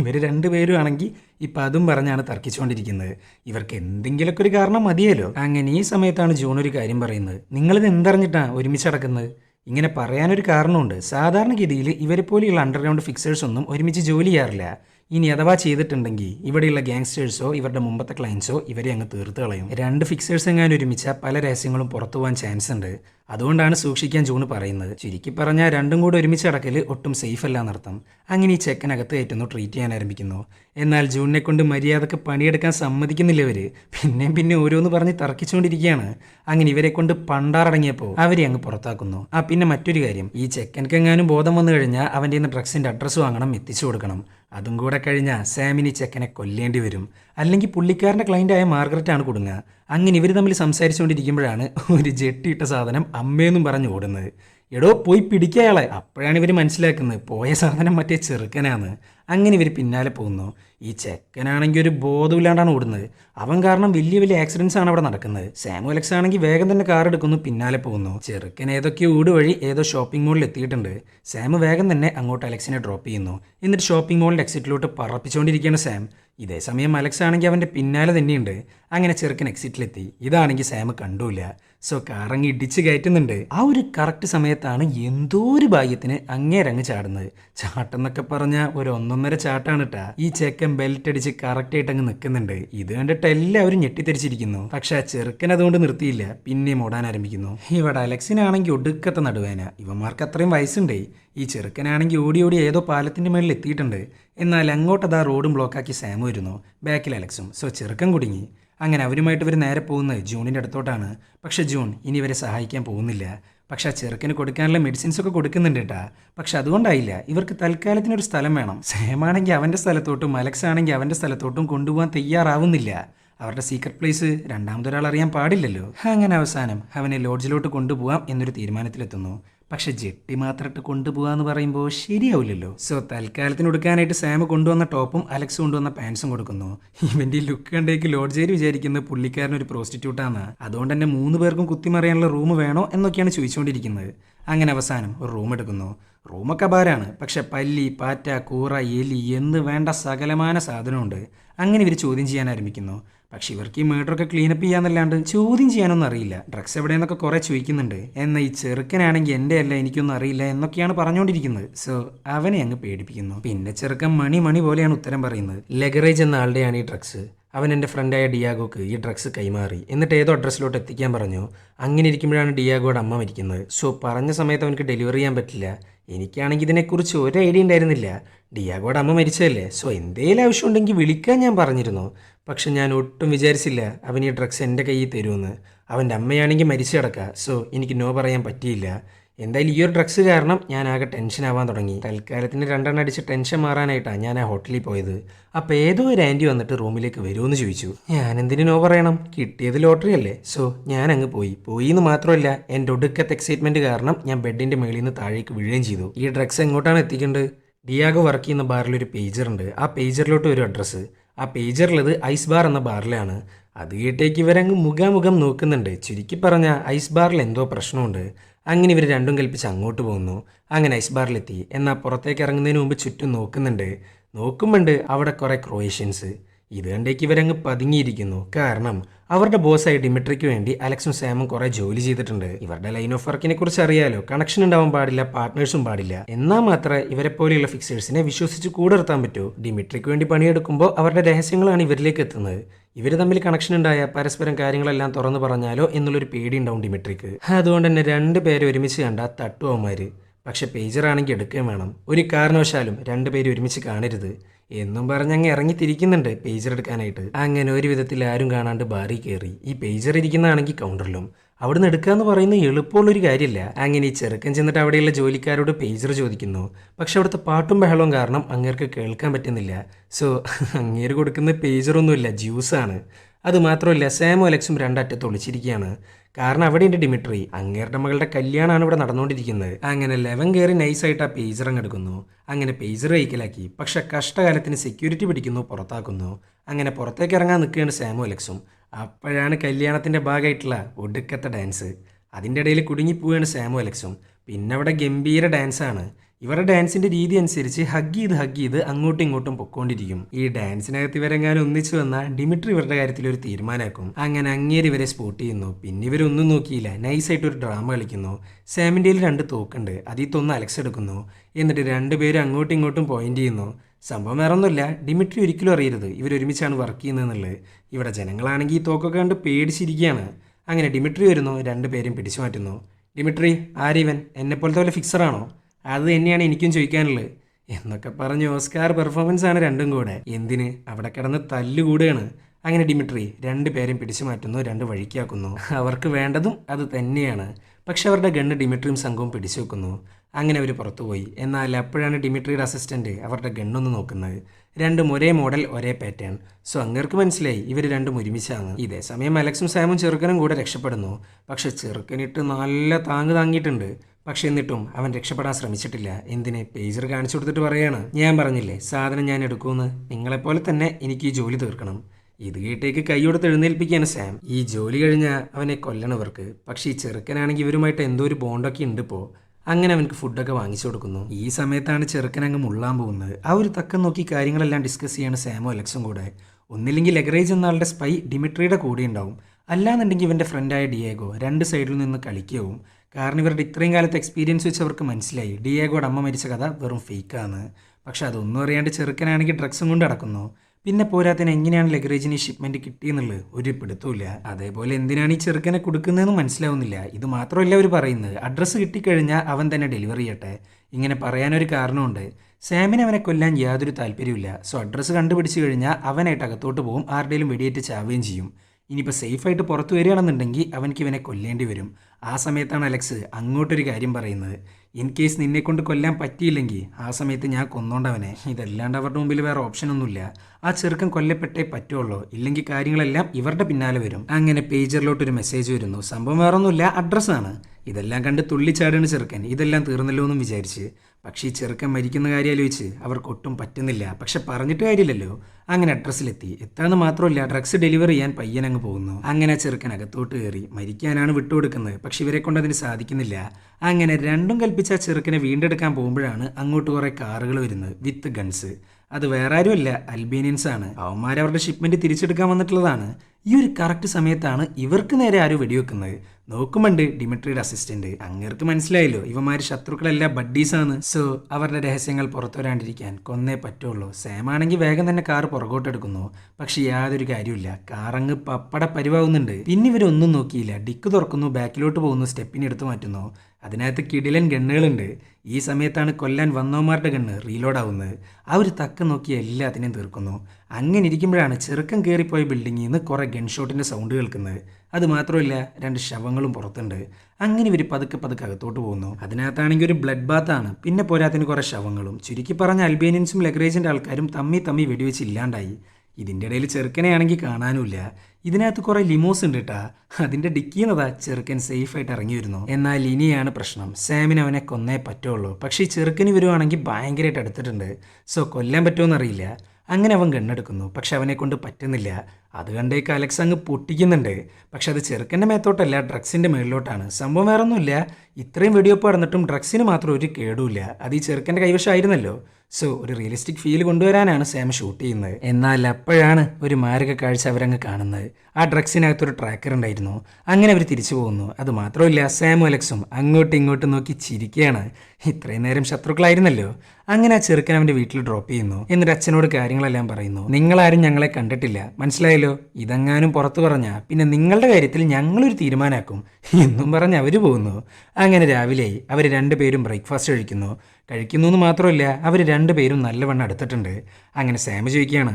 ഇവർ രണ്ടുപേരും ആണെങ്കിൽ ഇപ്പം അതും പറഞ്ഞാണ് തർക്കിച്ചുകൊണ്ടിരിക്കുന്നത് ഇവർക്ക് എന്തെങ്കിലുമൊക്കെ ഒരു കാരണം മതിയല്ലോ. അങ്ങനെ ഈ സമയത്താണ് ജൂൺ ഒരു കാര്യം പറയുന്നത്. നിങ്ങളിത് എന്തറിഞ്ഞിട്ടാണ് ഒരുമിച്ച് നടക്കുന്നത്? ഇങ്ങനെ പറയാനൊരു കാരണമുണ്ട്. സാധാരണഗതിയിൽ ഇവരെ പോലെയുള്ള അണ്ടർഗ്രൗണ്ട് ഫിക്സേഴ്സ് ഒന്നും ഒരുമിച്ച് ജോലി ചെയ്യാറില്ല. ഇനി അഥവാ ചെയ്തിട്ടുണ്ടെങ്കിൽ ഇവിടെയുള്ള ഗാങ്സ്റ്റേഴ്സോ ഇവരുടെ മുമ്പത്തെ ക്ലയൻസോ ഇവരെ അങ്ങ് തീർത്ത് കളയും. രണ്ട് ഫിക്സേഴ്സ് എങ്ങാനും ഒരുമിച്ച പല രഹസ്യങ്ങളും പുറത്തു പോകാൻ ചാൻസ് ഉണ്ട്. അതുകൊണ്ടാണ് സൂക്ഷിക്കാൻ ജൂണ് പറയുന്നത്. ചുരുക്കി പറഞ്ഞാൽ രണ്ടും കൂടെ ഒരുമിച്ച് അടക്കൽ ഒട്ടും സേഫ് അല്ല എന്നർത്ഥം. അങ്ങനെ ഈ ചെക്കനകത്ത് കയറ്റുന്നു ട്രീറ്റ് ചെയ്യാൻ ആരംഭിക്കുന്നു. എന്നാൽ ജൂണിനെ കൊണ്ട് മര്യാദയ്ക്ക് പണിയെടുക്കാൻ സമ്മതിക്കുന്നില്ല ഇവർ. പിന്നെയും പിന്നെ ഓരോന്ന് പറഞ്ഞ് തർക്കിച്ചുകൊണ്ടിരിക്കുകയാണ്. അങ്ങനെ ഇവരെ കൊണ്ട് പണ്ടാറടങ്ങിയപ്പോൾ അവരെ അങ്ങ് പുറത്താക്കുന്നു. ആ പിന്നെ മറ്റൊരു കാര്യം. ഈ ചെക്കൻക്കെങ്ങാനും ബോധം വന്നു കഴിഞ്ഞാൽ അവന്റെ നിന്ന് ഡ്രഗ്സിന്റെ അഡ്രസ്സ് വാങ്ങണം എത്തിച്ചു കൊടുക്കണം. അതും കൂടെ കഴിഞ്ഞാൽ സാമിനി ചെക്കനെ കൊല്ലേണ്ടി വരും. അല്ലെങ്കിൽ പുള്ളിക്കാരന്റെ ക്ലൈന്റായ മാർഗരറ്റാണ് കൊടുങ്ങുക. അങ്ങനെ ഇവർ തമ്മിൽ സംസാരിച്ചുകൊണ്ടിരിക്കുമ്പോഴാണ് ഒരു ജെട്ടിയിട്ട സാധനം അമ്മയെന്നും പറഞ്ഞ് ഓടുന്നത്. എടോ പോയി പിടിക്കയാളെ അപ്പോഴാണ് ഇവർ മനസ്സിലാക്കുന്നത് പോയ സാധനം മറ്റേ ചെറുക്കനാണ്. അങ്ങനെ ഇവർ പിന്നാലെ പോകുന്നു. ഈ ചെക്കനാണെങ്കിൽ ഒരു ബോധമില്ലാണ്ടാണ് ഓടുന്നത്. അവൻ കാരണം വലിയ വലിയ ആക്സിഡൻസ് ആണ് അവിടെ നടക്കുന്നത്. സാമു അലക്സ് ആണെങ്കിൽ വേഗം തന്നെ കാർ എടുക്കുന്നു പിന്നാലെ പോകുന്നു. ചെറുക്കൻ ഏതൊക്കെയോ ഊട് വഴി ഏതോ ഷോപ്പിംഗ് മോളിൽ എത്തിയിട്ടുണ്ട്. സാം വേഗം തന്നെ അങ്ങോട്ട് അലക്സിനെ ഡ്രോപ്പ് ചെയ്യുന്നു. എന്നിട്ട് ഷോപ്പിംഗ് മോളിന്റെ എക്സിറ്റിലോട്ട് പറപ്പിച്ചുകൊണ്ടിരിക്കുകയാണ് സാം. ഇതേ സമയം അലക്സ് ആണെങ്കിൽ അവന്റെ പിന്നാലെ തന്നെയുണ്ട്. അങ്ങനെ ചെറുക്കൻ എക്സിറ്റിലെത്തി ഇതാണെങ്കിൽ സാം കണ്ടൂല സോ കാറങ്ങ് ഇടിച്ച് കയറ്റുന്നുണ്ട്. ആ ഒരു കറക്റ്റ് സമയത്താണ് എന്തോ ഒരു ഭാഗ്യത്തിന് അങ്ങേരങ്ങ് ചാടുന്നത്. ചാട്ടം എന്നൊക്കെ പറഞ്ഞാൽ ഒരു ഒന്നൊന്നര ചാട്ടാണ് കേട്ടാ ഈ ചെക്കൻ ബെൽറ്റ് അടിച്ച് കറക്റ്റ് ആയിട്ട് അങ്ങ് നിൽക്കുന്നുണ്ട്. ഇത് കണ്ടിട്ട് എല്ലാവരും ഞെട്ടിത്തെരിച്ചിരിക്കുന്നു. പക്ഷെ ആ ചെറുക്കൻ അതുകൊണ്ട് നിർത്തിയില്ല. പിന്നെയും ഓടാൻ ആരംഭിക്കുന്നു. ഇവിടെ അലക്സിനാണെങ്കിൽ ഒടുക്കത്തെ നടുവേന. ഇവന്മാർക്ക് അത്രയും വയസ്സുണ്ടേ. ഈ ചെറുക്കനാണെങ്കിൽ ഓടി ഓടി ഏതോ പാലത്തിന്റെ മേളിൽ എത്തിയിട്ടുണ്ട്. എന്നാൽ അങ്ങോട്ടത് ആ റോഡും ബ്ലോക്കാക്കി സാമു വരുന്നു. ബാക്കിൽ അലക്സും. സോ ചെറുക്കൻ കുടുങ്ങി. അങ്ങനെ അവരുമായിട്ട് ഇവർ നേരെ പോകുന്നത് ജൂണിന്റെ അടുത്തോട്ടാണ്. പക്ഷെ ജൂൺ ഇനി ഇവരെ സഹായിക്കാൻ പോകുന്നില്ല. പക്ഷെ ആ ചെറുക്കന് കൊടുക്കാനുള്ള മെഡിസിൻസ് ഒക്കെ കൊടുക്കുന്നുണ്ട് കേട്ടാ പക്ഷെ അതുകൊണ്ടായില്ല. ഇവർക്ക് തൽക്കാലത്തിനൊരു സ്ഥലം വേണം. സേമാണെങ്കിൽ അവന്റെ സ്ഥലത്തോട്ടും അലക്സ് ആണെങ്കിൽ അവന്റെ സ്ഥലത്തോട്ടും കൊണ്ടുപോകാൻ തയ്യാറാവുന്നില്ല. അവരുടെ സീക്രട്ട് പ്ലേസ് രണ്ടാമതൊരാൾ അറിയാൻ പാടില്ലല്ലോ. അങ്ങനെ അവസാനം അവനെ ലോഡ്ജിലോട്ട് കൊണ്ടുപോകാം എന്നൊരു തീരുമാനത്തിലെത്തുന്നു. പക്ഷെ ജെട്ടി മാത്രം ഇട്ട് കൊണ്ടുപോകാന്ന് പറയുമ്പോൾ ശരിയാവില്ലല്ലോ. സോ തൽക്കാലത്തിന് കൊടുക്കാനായിട്ട് സാം കൊണ്ടുവന്ന ടോപ്പും അലക്സ് കൊണ്ടുവന്ന പാൻസും കൊടുക്കുന്നു. ഇവന്റെ ഈ ലുക്ക് കണ്ടേക്ക് ലോഡ്ജേരി വിചാരിക്കുന്നത് പുള്ളിക്കാരൻ ഒരു പ്രോസ്റ്റിറ്റ്യൂട്ടാണ്. അതുകൊണ്ട് തന്നെ മൂന്ന് പേർക്കും കുത്തിമറിയാനുള്ള റൂം വേണോ എന്നൊക്കെയാണ് ചോദിച്ചുകൊണ്ടിരിക്കുന്നത് അങ്ങനെ അവസാനം ഒരു റൂം എടുക്കുന്നു. റൂമൊക്കെ ഭാരാണ് പക്ഷെ പല്ലി പാറ്റ കൂറ എലി എന്ന് വേണ്ട സകലമാന സാധനമുണ്ട്. അങ്ങനെ ഇവർ ചോദ്യം ചെയ്യാൻ ആരംഭിക്കുന്നു. പക്ഷെ ഇവർക്ക് ഈ മേഡറൊക്കെ ക്ലീനപ്പ് ചെയ്യാന്നല്ലാണ്ട് ചോദ്യം ചെയ്യാനൊന്നും അറിയില്ല. ഡ്രഗ്സ് എവിടെയെന്നൊക്കെ കുറെ ചോദിക്കുന്നുണ്ട്. എന്നാൽ ഈ ചെറുക്കനാണെങ്കിൽ എന്റെ അല്ല എനിക്കൊന്നും അറിയില്ല എന്നൊക്കെയാണ് പറഞ്ഞുകൊണ്ടിരിക്കുന്നത്. സോ അവനെ അങ്ങ് പേടിപ്പിക്കുന്നു. പിന്നെ ചെറുക്കൻ മണി മണി പോലെയാണ് ഉത്തരം പറയുന്നത്. ലഗറേജ് എന്ന ആളുടെയാണ് ഈ ഡ്രഗ്സ് അവൻ എന്റെ ഫ്രണ്ടായ ഡിയാഗോക്ക് ഈ ഡ്രഗ്സ് കൈമാറി. എന്നിട്ട് ഏതോ അഡ്രസ്സിലോട്ട് എത്തിക്കാൻ പറഞ്ഞു. അങ്ങനെ ഇരിക്കുമ്പോഴാണ് ഡിയാഗോയുടെ അമ്മ മരിക്കുന്നത്. സോ പറഞ്ഞ സമയത്ത് അവനക്ക് ഡെലിവറി ചെയ്യാൻ പറ്റില്ല. എനിക്കാണെങ്കിൽ ഇതിനെക്കുറിച്ച് ഒരു ഐഡിയ ഉണ്ടായിരുന്നില്ല. ഡിയാഗോയുടെ അമ്മ മരിച്ചതല്ലേ? സോ എന്തേലും ആവശ്യമുണ്ടെങ്കിൽ വിളിക്കാൻ ഞാൻ പറഞ്ഞിരുന്നു. പക്ഷെ ഞാൻ ഒട്ടും വിചാരിച്ചില്ല അവൻ ഈ ഡ്രഗ്സ് എന്റെ കയ്യിൽ തരുമെന്ന്. അവന്റെ അമ്മയാണെങ്കിൽ മരിച്ചു കിടക്കുക സോ എനിക്ക് നോ പറയാൻ പറ്റിയില്ല. എന്തായാലും ഈ ഒരു ഡ്രഗ്സ് കാരണം ഞാൻ ആകെ ടെൻഷൻ ആവാൻ തുടങ്ങി. തൽക്കാലത്തിന് രണ്ടെണ്ണം അടിച്ച് ടെൻഷൻ മാറാനായിട്ടാണ് ഞാൻ ആ ഹോട്ടലിൽ പോയത്. അപ്പോൾ ഏതോ ഒരു ആന്റി വന്നിട്ട് റൂമിലേക്ക് വരുമെന്ന് ചോദിച്ചു. ഞാൻ എന്തിനു നോ പറയണം? കിട്ടിയത് ലോട്ടറി അല്ലേ? സോ ഞാൻ അങ്ങ് പോയി. പോയി എന്ന് മാത്രമല്ല എന്റെ ഒടുക്കത്തെ എക്സൈറ്റ്മെന്റ് കാരണം ഞാൻ ബെഡിന്റെ മേളിൽ നിന്ന് താഴേക്ക് വീഴുകയും ചെയ്തു. ഈ ഡ്രഗ്സ് എങ്ങോട്ടാണ് എത്തിക്കേണ്ടത്? ഡിയാഗോ വർക്ക് ചെയ്യുന്ന ബാറിൽ ഒരു പേജർ ഉണ്ട്. ആ പേജറിലോട്ട് ഒരു അഡ്രസ്സ് ആ പേജറിലത് ഐസ് ബാർ എന്ന ബാറിലാണ് അത് കേട്ടേക്ക് ഇവരങ്ങ് മുഖാമുഖം നോക്കുന്നുണ്ട്. ചുരുക്കി പറഞ്ഞാൽ ഐസ് ബാറിൽ എന്തോ പ്രശ്നമുണ്ട്. അങ്ങനെ ഇവർ രണ്ടും കൽപ്പിച്ച് അങ്ങോട്ട് പോകുന്നു. അങ്ങനെ ഐസ് ബാറിലെത്തി എന്നാൽ പുറത്തേക്ക് ഇറങ്ങുന്നതിന് മുമ്പ് ചുറ്റും നോക്കുന്നുണ്ട്. നോക്കുമ്പോണ്ട് അവിടെ കുറേ ക്രൊയേഷ്യൻസ്. ഇത് കണ്ടേക്ക് ഇവരങ്ങ് പതുങ്ങിയിരിക്കുന്നു. കാരണം അവരുടെ ബോസായി ഡിമിട്രിക്ക് വേണ്ടി അലക്സും സാമും കുറെ ജോലി ചെയ്തിട്ടുണ്ട്. ഇവരുടെ ലൈൻ ഓഫ് വർക്കിനെ കുറിച്ച് അറിയാലോ. കണക്ഷൻ ഉണ്ടാവാൻ പാടില്ല പാർട്ട്നേഴ്സും പാടില്ല. എന്നാൽ മാത്രമേ ഇവരെ പോലെയുള്ള ഫിക്സേഴ്സിനെ വിശ്വസിച്ച് കൂടെ നിർത്താൻ പറ്റൂ. ഡിമിട്രിക്ക് വേണ്ടി പണിയെടുക്കുമ്പോൾ അവരുടെ രഹസ്യങ്ങളാണ് ഇവരിലേക്ക് എത്തുന്നത്. ഇവർ തമ്മിൽ കണക്ഷൻ ഉണ്ടായ പരസ്പരം കാര്യങ്ങളെല്ലാം തുറന്നു പറഞ്ഞാലോ എന്നുള്ളൊരു പേടി ഉണ്ടാവും ഡിമിട്രിക്ക്. അതുകൊണ്ട് തന്നെ രണ്ട് പേരെ ഒരുമിച്ച് കണ്ട തട്ടുവന്മാര് പക്ഷെ പേജറാണെങ്കിൽ എടുക്കുകയും വേണം. ഒരു കാരണവശാലും രണ്ടുപേരും ഒരുമിച്ച് കാണരുത്. എന്നും പറഞ്ഞ് അങ്ങ് ഇറങ്ങി തിരിക്കുന്നുണ്ട് പേജർ എടുക്കാനായിട്ട്. അങ്ങനെ ഒരു വിധത്തിൽ ആരും കാണാണ്ട് ബാറി കയറി. ഈ പേജർ ഇരിക്കുന്നതാണെങ്കിൽ കൗണ്ടറിലും അവിടുന്ന് എടുക്കുക എന്ന് പറയുന്നത് എളുപ്പമുള്ളൊരു കാര്യമില്ല. അങ്ങനെ ഈ ചെറുക്കൻ ചെന്നിട്ട് അവിടെയുള്ള ജോലിക്കാരോട് പേജർ ചോദിക്കുന്നു. പക്ഷെ അവിടുത്തെ പാട്ടും ബഹളവും കാരണം അങ്ങേർക്ക് കേൾക്കാൻ പറ്റുന്നില്ല. സോ അങ്ങേര് കൊടുക്കുന്ന പേജറൊന്നുമില്ല ജ്യൂസാണ്. അത് മാത്രമല്ല സാമോ അലക്സും രണ്ടറ്റത്ത് ഒളിച്ചിരിക്കുകയാണ്. കാരണം അവിടെ ഉണ്ട് ഡിമിട്രി അങ്ങേരുടെ മകളുടെ കല്യാണമാണ് ഇവിടെ നടന്നുകൊണ്ടിരിക്കുന്നത്. അങ്ങനെ ലെവൻ കയറി നൈസായിട്ട് ആ പേജർ അങ്ങ് എടുക്കുന്നു അങ്ങനെ പേജർ കൈക്കലാക്കി പക്ഷെ കഷ്ടകാലത്തിന് സെക്യൂരിറ്റി പിടിക്കുന്നു പുറത്താക്കുന്നു. അങ്ങനെ പുറത്തേക്ക് ഇറങ്ങാൻ നിൽക്കുകയാണ് സാമു അലക്സും. അപ്പോഴാണ് കല്യാണത്തിന്റെ ഭാഗമായിട്ടുള്ള ഒടുക്കത്തെ ഡാൻസ് അതിന്റെ ഇടയിൽ കുടുങ്ങിപ്പോവുകയാണ് സാമു അലക്സും. പിന്നെ അവിടെ ഗംഭീര ഡാൻസാണ് ഇവരുടെ ഡാൻസിന്റെ രീതി അനുസരിച്ച് ഹഗ് ചെയ്ത് ഹഗ് ചെയ്ത് അങ്ങോട്ടും ഇങ്ങോട്ടും പൊക്കോണ്ടിരിക്കും. ഈ ഡാൻസിനകത്ത് ഇവരെങ്ങാനും ഒന്നിച്ചു വന്നാൽ ഡിമിട്രി ഇവരുടെ കാര്യത്തിൽ ഒരു തീരുമാനമാക്കും. അങ്ങനെ അങ്ങേര് ഇവരെ സ്പോട്ട് ചെയ്യുന്നു. പിന്നെ ഇവരൊന്നും നോക്കിയില്ല. നൈസായിട്ട് ഒരു ഡ്രാമ കളിക്കുന്നു. സാമിന്റെ രണ്ട് തോക്കുണ്ട്. അതിൽ തൊന്ന് അലക്സ് എടുക്കുന്നു. എന്നിട്ട് രണ്ടുപേരും അങ്ങോട്ടും ഇങ്ങോട്ടും പോയിന്റ് ചെയ്യുന്നു. സംഭവം വേറെ ഒന്നുമില്ല ഡിമിട്രി ഒരിക്കലും അറിയരുത്. ഇവരൊരുമിച്ചാണ് വർക്ക് ചെയ്യുന്നതെന്നുള്ളത്. ഇവിടെ ജനങ്ങളാണെങ്കിൽ ഈ തോക്കൊക്കെ കണ്ട് പേടിച്ചിരിക്കുകയാണ്. അങ്ങനെ ഡിമിട്രി വരുന്നു. രണ്ടുപേരും പിടിച്ചു മാറ്റുന്നു. ഡിമിട്രി ആരിവൻ എന്നെപ്പോലത്തെ പോലെ ഫിക്സറാണോ അത് തന്നെയാണ് എനിക്കും ചോദിക്കാനുള്ളത്. എന്നൊക്കെ പറഞ്ഞ് ഓസ്കാർ പെർഫോമൻസ് ആണ് രണ്ടും കൂടെ. എന്തിന്? അവിടെ കിടന്ന് തല്ലുകൂടുകയാണ് അങ്ങനെ ഡിമിട്രി രണ്ട് പേരും പിടിച്ചു മാറ്റുന്നു രണ്ട് വഴിക്കാക്കുന്നു. അവർക്ക് വേണ്ടതും അത് തന്നെയാണ്. പക്ഷെ അവരുടെ ഗണ്ണ് ഡിമിട്രിയും സംഘവും പിടിച്ചു വെക്കുന്നു. അങ്ങനെ അവർ പുറത്തുപോയി എന്നാൽ അപ്പോഴാണ് ഡിമിട്രിയുടെ അസിസ്റ്റന്റ് അവരുടെ ഗണ്ണൊന്ന് നോക്കുന്നത്. രണ്ടും ഒരേ മോഡൽ ഒരേ പാറ്റേൺ സോ അങ്ങേർക്ക് മനസ്സിലായി. ഇവർ രണ്ടും ഒരുമിച്ചാണ്. ഇതേ സമയം അലക്സും സാമും ചെറുക്കനും കൂടെ രക്ഷപ്പെടുന്നു. പക്ഷെ ചെറുക്കനിട്ട് നല്ല താങ്ങ് താങ്ങിയിട്ടുണ്ട്. പക്ഷെ എന്നിട്ടും അവൻ രക്ഷപ്പെടാൻ ശ്രമിച്ചിട്ടില്ല. എന്തിനെ? പേജർ കാണിച്ചു കൊടുത്തിട്ട് പറയാണ്. ഞാൻ പറഞ്ഞില്ലേ സാധനം ഞാൻ എടുക്കുമെന്ന്. നിങ്ങളെപ്പോലെ തന്നെ എനിക്ക് ഈ ജോലി തീർക്കണം. ഇത് കേട്ടേക്ക് കൈയോടുത്ത് എഴുന്നേൽപ്പിക്കുകയാണ് സാം. ഈ ജോലി കഴിഞ്ഞാൽ അവനെ കൊല്ലണവർക്ക് പക്ഷേ ഈ ചെറുക്കനാണെങ്കിൽ ഇവരുമായിട്ട് എന്തോ ഒരു ബോണ്ടൊക്കെ ഉണ്ട് ഇപ്പോൾ അങ്ങനെ അവനക്ക് ഫുഡൊക്കെ വാങ്ങിച്ചു കൊടുക്കുന്നു. ഈ സമയത്താണ് ചെറുക്കൻ അങ്ങ് മുള്ളാൻ പോകുന്നത്. ആ ഒരു തക്കം നോക്കി കാര്യങ്ങളെല്ലാം ഡിസ്കസ് ചെയ്യാണ് സാമോ അലക്സും കൂടെ. ഒന്നില്ലെങ്കിൽ ലഗറേജ് എന്ന ആളുടെ സ്പൈ ഡിമിട്രിയുടെ കൂടെ ഉണ്ടാവും. അല്ലാന്നുണ്ടെങ്കിൽ ഇവന്റെ ഫ്രണ്ടായ ഡിയേഗോ രണ്ട് സൈഡിൽ നിന്ന് കളിക്കാവും കാരണം ഇവരുടെ ഇത്രയും കാലത്തെ എക്സ്പീരിയൻസ് വെച്ച് അവർക്ക് മനസ്സിലായി. ഡിയേഗോയുടെ അമ്മ മരിച്ച കഥ വെറും ഫേക്കാണ് പക്ഷേ അതൊന്നും അറിയാണ്ട് ചെറുക്കനാണെങ്കിൽ ഡ്രഗ്സും കൊണ്ട് നടക്കുന്നു. പിന്നെ പോരാത്തിന് എങ്ങനെയാണ് ലഗറേജിന് ഷിപ്മെന്റ് കിട്ടിയെന്നുള്ളത് ഒരു പിടുത്തമില്ല അതേപോലെ എന്തിനാണ് ഈ ചെറുക്കനെ കൊടുക്കുന്നതെന്ന് മനസ്സിലാവുന്നില്ല. ഇത് മാത്രമല്ല അവർ പറയുന്നത്. അഡ്രസ്സ് കിട്ടിക്കഴിഞ്ഞാൽ അവൻ തന്നെ ഡെലിവറി ചെയ്യട്ടെ. ഇങ്ങനെ പറയാനൊരു കാരണമുണ്ട്. സാമിന് അവനെ കൊല്ലാൻ യാതൊരു താല്പര്യമില്ല സോ അഡ്രസ്സ് കണ്ടുപിടിച്ച് കഴിഞ്ഞാൽ അവനായിട്ട് അകത്തോട്ട് പോകും. ആരുടെയും വെടിയേറ്റ് ചാവുകയും ചെയ്യും. ഇനിയിപ്പോൾ സേഫായിട്ട് പുറത്തു വരികയാണെന്നുണ്ടെങ്കിൽ അവനക്ക് ഇവനെ കൊല്ലേണ്ടി വരും. ആ സമയത്താണ് അലക്സ് അങ്ങോട്ടൊരു കാര്യം പറയുന്നത്. ഇൻ കേസ് നിന്നെ കൊണ്ട് കൊല്ലാൻ പറ്റിയില്ലെങ്കിൽ ആ സമയത്ത് ഞാൻ കൊന്നോണ്ടവനെ. ഇതല്ലാണ്ട് അവരുടെ മുമ്പിൽ വേറെ ഓപ്ഷനൊന്നുമില്ല ആ ചെറുക്കൻ കൊല്ലപ്പെട്ടേ പറ്റുള്ളൂ. ഇല്ലെങ്കിൽ കാര്യങ്ങളെല്ലാം ഇവരുടെ പിന്നാലെ വരും. അങ്ങനെ പേജറിലോട്ടൊരു മെസ്സേജ് വരുന്നു. സംഭവം വേറെ ഒന്നുമില്ല അഡ്രസ്സാണ്. ഇതെല്ലാം കണ്ട് തുള്ളിച്ചാടാണ് ചെറുക്കൻ. ഇതെല്ലാം തീർന്നല്ലോ എന്നും വിചാരിച്ച് പക്ഷേ ഈ ചെറുക്കൻ മരിക്കുന്ന കാര്യം ആലോചിച്ച് അവർക്ക് ഒട്ടും പറ്റുന്നില്ല. പക്ഷെ പറഞ്ഞിട്ട് കാര്യമില്ലല്ലോ. അങ്ങനെ അഡ്രസ്സിലെത്തി. എത്താന്ന് മാത്രമല്ല ഡ്രഗ്സ് ഡെലിവറി ചെയ്യാൻ പയ്യൻ അങ്ങ് പോകുന്നു. അങ്ങനെ ചെറുക്കൻ അകത്തോട്ട് കയറി മരിക്കാനാണ് വിട്ടുകൊടുക്കുന്നത്. പക്ഷെ ഇവരെ കൊണ്ട് അതിന് സാധിക്കുന്നില്ല. അങ്ങനെ രണ്ടും കൽപ്പിച്ച ചെറുക്കനെ വീണ്ടെടുക്കാൻ പോകുമ്പോഴാണ് അങ്ങോട്ട് കുറേ കാറുകൾ വരുന്നത്. With guns. അത് വേറെ ആരുമല്ല അൽബേനിയൻസ് ആണ് അവന്മാർ അവരുടെ ഷിപ്മെന്റ് തിരിച്ചെടുക്കാൻ വന്നിട്ടുള്ളതാണ്. ഈ ഒരു കറക്റ്റ് സമയത്താണ് ഇവർക്ക് നേരെ ആരും വെടിവെക്കുന്നത്. നോക്കുമുണ്ട് ഡിമിട്രിയുടെ അസിസ്റ്റന്റ് അങ്ങേർക്ക് മനസ്സിലായല്ലോ ഇവന്മാര് ശത്രുക്കളല്ല ബഡ്ഡീസാണ് സോ അവരുടെ രഹസ്യങ്ങൾ പുറത്തു വരാണ്ടിരിക്കാൻ കൊന്നേ പറ്റുള്ളൂ. സേമാണെങ്കിൽ വേഗം തന്നെ കാർ പുറകോട്ടെടുക്കുന്നു. പക്ഷെ യാതൊരു കാര്യമില്ല കാർ അങ്ങ് പപ്പട പരിവാകുന്നുണ്ട് പിന്നെ ഇവരൊന്നും നോക്കിയില്ല. ഡിക്ക് തുറക്കുന്നു ബാക്കിലോട്ട് പോകുന്നു സ്റ്റെപ്പിനെടുത്ത് മാറ്റുന്നു. അതിനകത്ത് കിടിലൻ ഗണ്ണുകളുണ്ട്. ഈ സമയത്താണ് കൊല്ലാൻ വന്നവന്മാരുടെ ഗണ്ണ് റീലോഡ് ആവുന്നത് ഒരു തക്ക നോക്കി എല്ലാത്തിനെയും തീർക്കുന്നു. അങ്ങനെ ഇരിക്കുമ്പോഴാണ് ചെറുക്കം കയറിപ്പോയ ബിൽഡിങ്ങിൽ നിന്ന് കുറേ ഗൺഷോട്ടിന്റെ സൗണ്ട് കേൾക്കുന്നത്. അത് മാത്രമല്ല രണ്ട് ശവങ്ങളും പുറത്തുണ്ട്. അങ്ങനെ ഇവർ പതുക്കെ പതുക്കെ അകത്തോട്ട് പോകുന്നു. അതിനകത്താണെങ്കിൽ ഒരു ബ്ലഡ് ബാത്താണ് പിന്നെ പോരാത്തിന് കുറേ ശവങ്ങളും. ചുരുക്കി പറഞ്ഞ അൽബേനിയൻസും ലഗ്രേജിന്റെ ആൾക്കാരും തമ്മി തമ്മി വെടിവെച്ച് ഇല്ലാണ്ടായി. ഇതിന്റെ ഇടയിൽ ചെറുക്കനെ ആണെങ്കിൽ കാണാനുമില്ല. ഇതിനകത്ത് കുറേ ലിമോസ് ഉണ്ട് കേട്ടാ അതിന്റെ ഡിക്കിന്നതാ ചെറുക്കൻ സേഫായിട്ട് ഇറങ്ങി വരുന്നു എന്നാൽ ഇനിയാണ് പ്രശ്നം. സാമിന് അവനെ കൊന്നേ പറ്റുള്ളൂ. പക്ഷേ ഈ ചെറുക്കന് വരുവാണെങ്കിൽ ഭയങ്കരമായിട്ട് അടുത്തിട്ടുണ്ട്. സോ കൊല്ലാൻ പറ്റുമോ അറിയില്ല. അങ്ങനെ അവൻ ഗണ്ണെടുക്കുന്നു. പക്ഷെ അവനെ കൊണ്ട് പറ്റുന്നില്ല. അത് കണ്ടേക്ക് അലക്സ് അങ്ങ് പൊട്ടിക്കുന്നുണ്ട്. പക്ഷെ അത് ചെറുക്കന്റെ മേത്തോട്ടല്ല ഡ്രഗ്സിന്റെ മേളിലോട്ടാണ്. സംഭവം വേറെ ഒന്നുമില്ല ഇത്രയും വെടിയൊപ്പ് നടന്നിട്ടും ഡ്രഗ്സിന് മാത്രം ഒരു കേടുമില്ല. അത് ഈ ചെറുക്കന്റെ കൈവശമായിരുന്നല്ലോ. സോ ഒരു റിയലിസ്റ്റിക് ഫീൽ കൊണ്ടുവരാനാണ് സാം ഷൂട്ട് ചെയ്യുന്നത്. എന്നാൽ അപ്പോഴാണ് ഒരു മാരക കാഴ്ച അവരങ്ങ് കാണുന്നത്. ആ ഡ്രഗ്സിനകത്തൊരു ട്രാക്കർ ഉണ്ടായിരുന്നു. അങ്ങനെ അവർ തിരിച്ചു പോകുന്നു. അത് മാത്രമല്ല സാമു അലക്സും അങ്ങോട്ടും ഇങ്ങോട്ടും നോക്കി ചിരിക്കുകയാണ്. ഇത്രയും നേരം ശത്രുക്കളായിരുന്നല്ലോ. അങ്ങനെ ആ ചെറുക്കൻ അവന്റെ വീട്ടിൽ ഡ്രോപ്പ് ചെയ്യുന്നു. എന്നിട്ട് അച്ഛനോട് കാര്യങ്ങളെല്ലാം പറയുന്നു. നിങ്ങളാരും ഞങ്ങളെ കണ്ടിട്ടില്ല. മനസ്സിലായല്ലോ? ഇതെങ്ങാനും പുറത്തു പറഞ്ഞാൽ പിന്നെ നിങ്ങളുടെ കാര്യത്തിൽ ഞങ്ങളൊരു തീരുമാനമാക്കും എന്നും പറഞ്ഞ് അവർ പോകുന്നു. അങ്ങനെ രാവിലെ അവർ രണ്ടുപേരും ബ്രേക്ക്ഫാസ്റ്റ് കഴിക്കുന്നു. കഴിക്കുന്നു എന്ന് മാത്രമല്ല അവർ രണ്ടുപേരും നല്ലവണ്ണം അടുത്തിട്ടുണ്ട്. അങ്ങനെ സാം ചോദിക്കുകയാണ്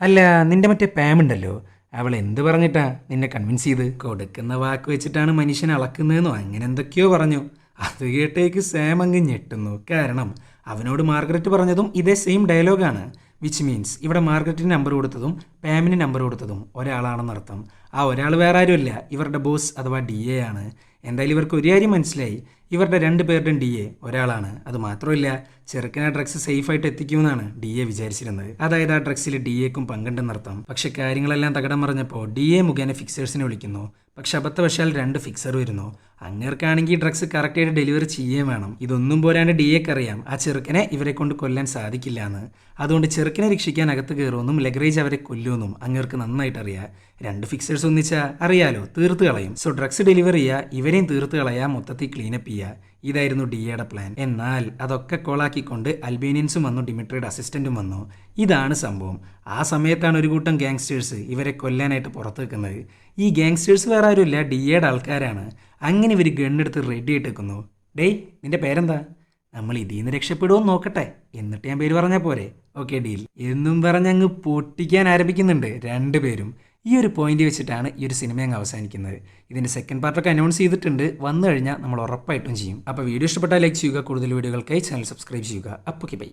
അല്ല നിന്റെ മറ്റേ പാമുണ്ടല്ലോ അവൾ എന്ത് പറഞ്ഞിട്ടാ നിന്നെ കൺവിൻസ് ചെയ്ത് കൊടുക്കുന്ന വാക്ക് വെച്ചിട്ടാണ് മനുഷ്യൻ അളക്കുന്നതെന്നോ? അങ്ങനെ എന്തൊക്കെയോ പറഞ്ഞു. അത് കേട്ടേക്ക് സാം അങ്ങ് ഞെട്ടുന്നു. കാരണം അവനോട് മാർഗരറ്റ് പറഞ്ഞതും ഇതേ സെയിം ഡയലോഗാണ് വിച്ച് മീൻസ് ഇവിടെ മാർഗരറ്റിന് നമ്പർ കൊടുത്തതും പാമിന് നമ്പർ കൊടുത്തതും ഒരാളാണെന്നർത്ഥം ആ ഒരാൾ വേറെ ആരുമില്ല ഇവരുടെ ബോസ് അഥവാ ഡി എ ആണ്. എന്തായാലും ഇവർക്ക് ഒരു കാര്യം മനസ്സിലായി. ഇവരുടെ രണ്ട് പേരുടെയും ഡി എ ഒരാളാണ്. അത് മാത്രമല്ല ചെറുക്കൻ ആ ഡ്രഗ്സ് സേഫായിട്ട് എത്തിക്കുമെന്നാണ് ഡി എ വിചാരിച്ചിരുന്നത്. അതായത് ആ ഡ്രഗ്സിൽ ഡി എക്കും പങ്കുണ്ടെന്നർത്ഥം പക്ഷെ കാര്യങ്ങളെല്ലാം തകടം മറിഞ്ഞപ്പോൾ ഡി എ മുഖേന ഫിക്സേഴ്സിനെ വിളിക്കുന്നു. പക്ഷെ അബദ്ധവശാൽ രണ്ട് ഫിക്സർ വരുന്നു അങ്ങേർക്കാണെങ്കിൽ ഡ്രഗ്സ് കറക്റ്റായിട്ട് ഡെലിവറി ചെയ്യേ വേണം. ഇതൊന്നും പോരാണ്ട് ഡി എക്ക് അറിയാം. ആ ചെറുക്കനെ ഇവരെ കൊണ്ട് കൊല്ലാൻ സാധിക്കില്ല എന്ന് അതുകൊണ്ട് ചെറുക്കനെ രക്ഷിക്കാൻ അകത്ത് കയറുമെന്നും ലഗറേജ് അവരെ കൊല്ലുമെന്നും അങ്ങേർക്ക് നന്നായിട്ട് അറിയാം രണ്ട് ഫിക്സേഴ്സ് ഒന്നിച്ചാൽ അറിയാലോ തീർത്ത് കളയും. സോ ഡ്രഗ്സ് ഡെലിവറി ചെയ്യുക ഇവരെയും തീർത്ത് കളയുക മൊത്തത്തിൽ ക്ലീനപ്പ് ചെയ്യുക ഇതായിരുന്നു ഡിയയുടെ പ്ലാൻ എന്നാൽ അതൊക്കെ കോളാക്കിക്കൊണ്ട് അൽബേനിയൻസും വന്നു ഡിമിട്രിയുടെ അസിസ്റ്റന്റും വന്നു. ഇതാണ് സംഭവം. ആ സമയത്താണ് ഒരു കൂട്ടം ഗാങ്സ്റ്റേഴ്സ് ഇവരെ കൊല്ലാനായിട്ട് പുറത്ത് വെക്കുന്നത് ഈ ഗാങ്സ്റ്റേഴ്സ് വേറെ ആരുമില്ല ഡിയയുടെ ആൾക്കാരാണ്. അങ്ങനെ ഇവർ ഗണ്ണെടുത്ത് റെഡി ആയിട്ട് വെക്കുന്നു ഡേയ് നിന്റെ പേരെന്താ? നമ്മൾ ഇതിൽ നിന്ന് രക്ഷപ്പെടുമോ നോക്കട്ടെ. എന്നിട്ട് ഞാൻ പേര് പറഞ്ഞാൽ പോരെ. ഓക്കെ ഡീൽ എന്നും പറഞ്ഞ് അങ്ങ് പൊട്ടിക്കാൻ ആരംഭിക്കുന്നുണ്ട്. രണ്ടുപേരും ഈ ഒരു പോയിന്റ് വെച്ചിട്ടാണ് ഈ ഒരു സിനിമ അങ്ങ് അവസാനിക്കുന്നത്. ഇതിന്റെ സെക്കൻഡ് പാർട്ടൊക്കെ അനൗൺസ് ചെയ്തിട്ടുണ്ട്. വന്നു കഴിഞ്ഞാൽ നമ്മൾ ഉറപ്പായിട്ടും ചെയ്യും. അപ്പോൾ വീഡിയോ ഇഷ്ടപ്പെട്ടാൽ ലൈക്ക് ചെയ്യുക. കൂടുതൽ വീഡിയോകൾക്കായി ചാനൽ സബ്സ്ക്രൈബ് ചെയ്യുക. അപ്പോൾ ബൈ